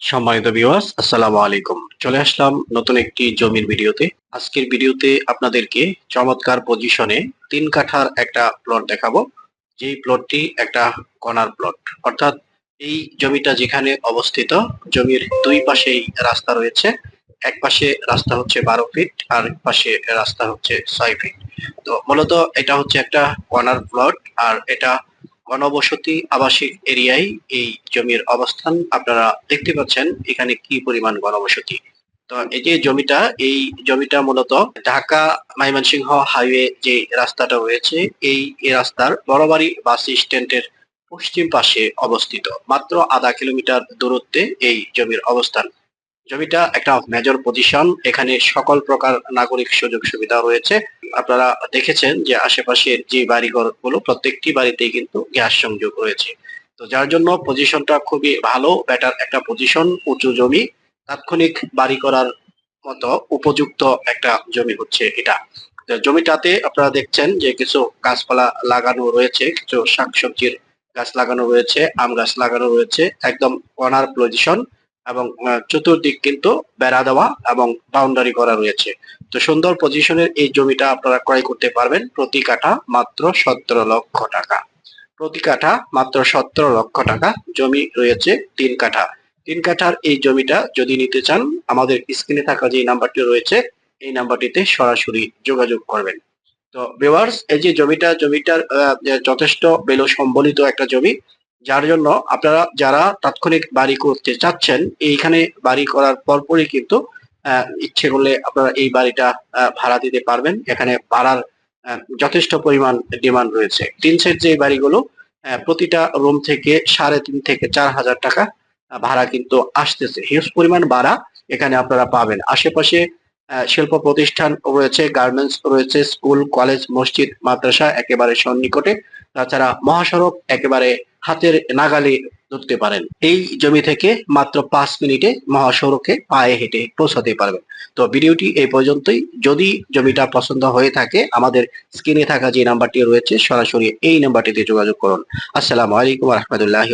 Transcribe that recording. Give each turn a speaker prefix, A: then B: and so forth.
A: সম্মানিত ভিউয়ার্স আসসালামু আলাইকুম। চলে আসলাম নতুন একটি জমির ভিডিওতে। আজকের ভিডিওতে আপনাদেরকে চমৎকার পজিশনে তিন কাঠার একটা প্লট দেখাবো। যেই প্লটটি একটা কর্নার প্লট অর্থাৎ এই জমিটা যেখানে অবস্থিত, জমির দুই পাশেই রাস্তা রয়েছে। এক পাশে রাস্তা হচ্ছে বারো ফিট আর এক পাশে রাস্তা হচ্ছে ছয় ফিট তো মূলত এটা হচ্ছে একটা কর্নার প্লট আর এটা ঘনবসতি আবাসিক এরিয়ায় এই জমির অবস্থান আপনারা দেখতে পাচ্ছেন, এখানে কি পরিমাণ ঘনবসতি তো এই যে জমিটা, এই জমিটা মূলত ঢাকা ময়মনসিংহ হাইওয়ে যে রাস্তাটা রয়েছে, এই রাস্তার বড়বাড়ি বাস স্ট্যান্ডের পশ্চিম পাশে অবস্থিত। মাত্র আধা কিলোমিটার দূরত্বে এই জমির অবস্থান। জমিটা একটা মেজর পজিশন এখানে সকল প্রকার নাগরিক সুযোগ সুবিধা রয়েছে। আপনারা দেখেছেন যে আশেপাশের যে বাড়িঘরগুলো প্রত্যেকটি বাড়িতেই কিন্তু গ্যাস সংযোগ রয়েছে। তো যার জন্য পজিশনটা খুবই ভালো বেটার একটা পজিশন উঁচু জমি, তাৎক্ষণিক বাড়ি করার মতো উপযুক্ত একটা জমি হচ্ছে এটা। জমিটাতে আপনারা দেখছেন যে কিছু গাছপালা লাগানো রয়েছে, কিছু শাকসবজির গাছ লাগানো রয়েছে, আম গাছ লাগানো রয়েছে, একদম কর্নার পজিশন এবং চতুর্দিক কিন্তু বেড়া দেওয়া এবং বাউন্ডারি করা রয়েছে। তো সুন্দর পজিশনের এই জমিটা আপনারা ক্রয় করতে পারবেন। প্রতি কাঠা মাত্র সতেরো লক্ষ টাকা। প্রতি কাঠা মাত্র সতেরো লক্ষ টাকা জমি রয়েছে তিন কাঠা। তিন কাঠার এই জমিটা যদি নিতে চান, আমাদের স্ক্রিনে থাকা যে নাম্বারটি রয়েছে, এই নাম্বারটিতে সরাসরি যোগাযোগ করবেন। তো ভিউয়ার্স এই যে জমিটা, জমিটার যথেষ্ট বেলো সম্বলিত একটা জমি যার জন্য আপনারা যারা তাৎক্ষণিক বাড়ি করতে চাচ্ছেন, এইখানে বাড়ি করার পরপরই কিন্তু ইচ্ছে করলে আপনারা এই বাড়িটা ভাড়া দিতে পারবেন। এখানে ভাড়ার যথেষ্ট পরিমাণ ডিমান্ড রয়েছে। তিন সেট যে বাড়িগুলো প্রতিটা রুম থেকে সাড়ে তিন থেকে চার হাজার টাকা ভাড়া কিন্তু আসতেছে। হিউজ পরিমাণ ভাড়া এখানে আপনারা পাবেন। আশেপাশে শিল্প প্রতিষ্ঠান রয়েছে, গার্মেন্টস রয়েছে, স্কুল, কলেজ, মসজিদ, মাদ্রাসা একেবারে সন্নিকটে। তাছাড়া মহাসড়ক একেবারে হাতের নাগালে ধরতে পারেন। এই জমি থেকে মাত্র পাঁচ মিনিটে মহাসড়কে পায়ে হেঁটে পৌঁছাতে পারবেন। তো ভিডিওটি এই পর্যন্তই। যদি জমিটা পছন্দ হয়ে থাকে, আমাদের স্ক্রিনে থাকা যে নাম্বারটি রয়েছে, সরাসরি এই নাম্বারটিতে যোগাযোগ করুন। আসসালামু আলাইকুম রহমতুল্লাহি